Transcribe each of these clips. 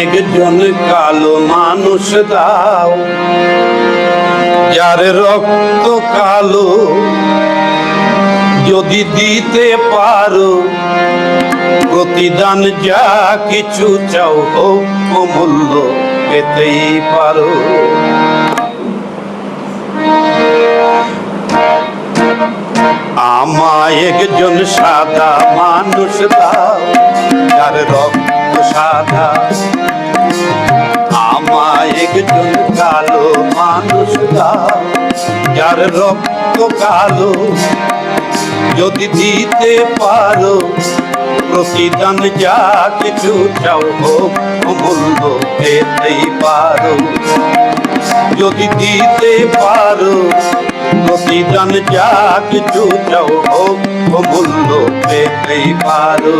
একজন কালো মানুষ দাও। যার রক্ত কালো, যদি দিতে পারো, প্রতিদান যা কিছু চাও অমূল্য পেতেই পারো। আমায় একজন সাদা মানুষ দাও, যার রক্ত সাদা আমায় একজন কালো মানুষ যার রক্ত কালো। যদি দিতে পারো, প্রতিদান যা কিছু চাও হোক, অমূল্য পেতেই পারো। যদি দিতে পারো, প্রতিদান যা কিছু চাও হোক পেতেই পারো।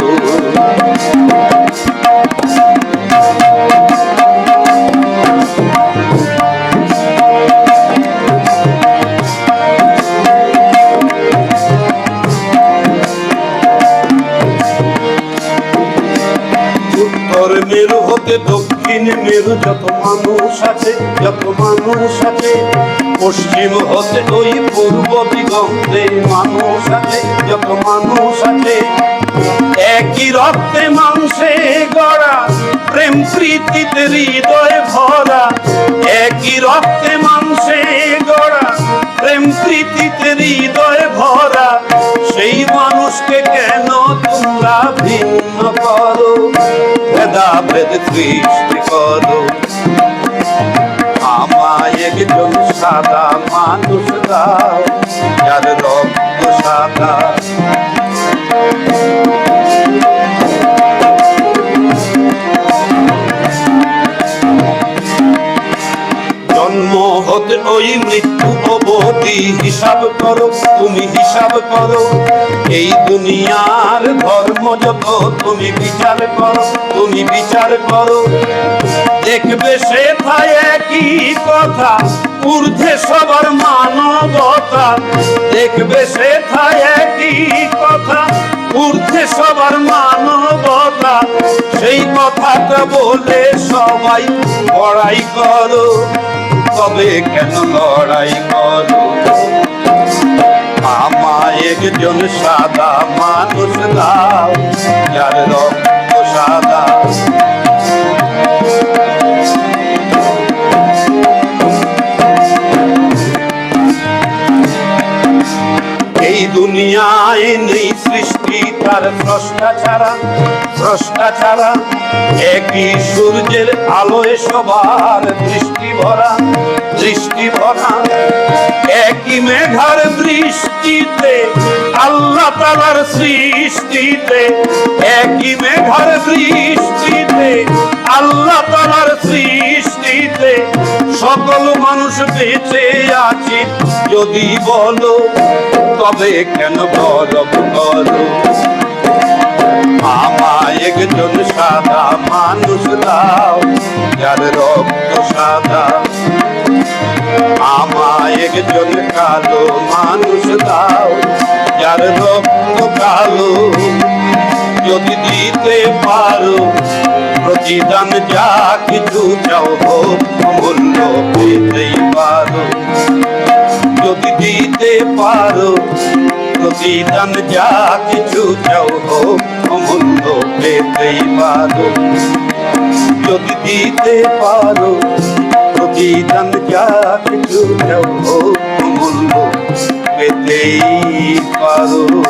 উত্তর মেরু হতে দক্ষিণ মেরু, যত মানুষ আছে, যত মানুষ আছে। পশ্চিম হতে ওই পূর্ব দিগন্তে মানুষ আছে, যত মানুষ আছে। একই রক্তে মাংসে গড়া, প্রেম প্রীতিতে হৃদয় ভরা। একই রক্তে মাংসে গড়া, প্রেম প্রীতিতে হৃদয় ভরা। সেই মানুষকে কেন তোমরা ভিন্ন ভেদাভেদ সৃষ্টি করো আমায় একজন সাদা মানুষ দাও। ওই মৃত্যু অবধি হিসাব করো, তুমি হিসাব করো। এই দুনিয়ার ধর্ম যত তুমি বিচার করো, তুমি বিচার করো। দেখবে সে ভাই একই কথা, ঊর্ধ্বে সবার মানবতা। দেখবে সে ভাই একই কথা, ঊর্ধ্বে সবার মানবতা। সেই কথাটা বলে সবাই লড়াই করো। তবে কেন লড়াই করো? আমা একজন সাদা মানুষ দাও যার রক্ত দুনিয়ায় নেই সৃষ্টি, তার স্রষ্টা ছাড়া স্রষ্টা ছাড়া। একই সূর্যের আলোয় সবার দৃষ্টি ভরা দৃষ্টি ভরা। একই মেঘার বৃষ্টিতে, আল্লাহ তালার সৃষ্টিতে। একই মেঘার বৃষ্টিতে, আল্লাহ তালার সৃষ্টিতে। সকল মানুষ বেঁচে আছে। যদি বলো, তবে কেন গরব করো? আমায় একজন সাদা মানুষ দাও, যার রক্ত সাদা। আমায় একজন কালো মানুষ দাও, যার রক্ত কালো। যদি দিতে পারো, প্রতিদান যা কিছু চাও হোক অমূল্য। পেতেই পারো। যদি দিতে পারো, প্রতিদান যা কিছু চাও অমূল্য পেতেই পারো। যদি দিতে পারো, প্রতিদান যা কিছু চাও অমূল্য পেতেই পারো।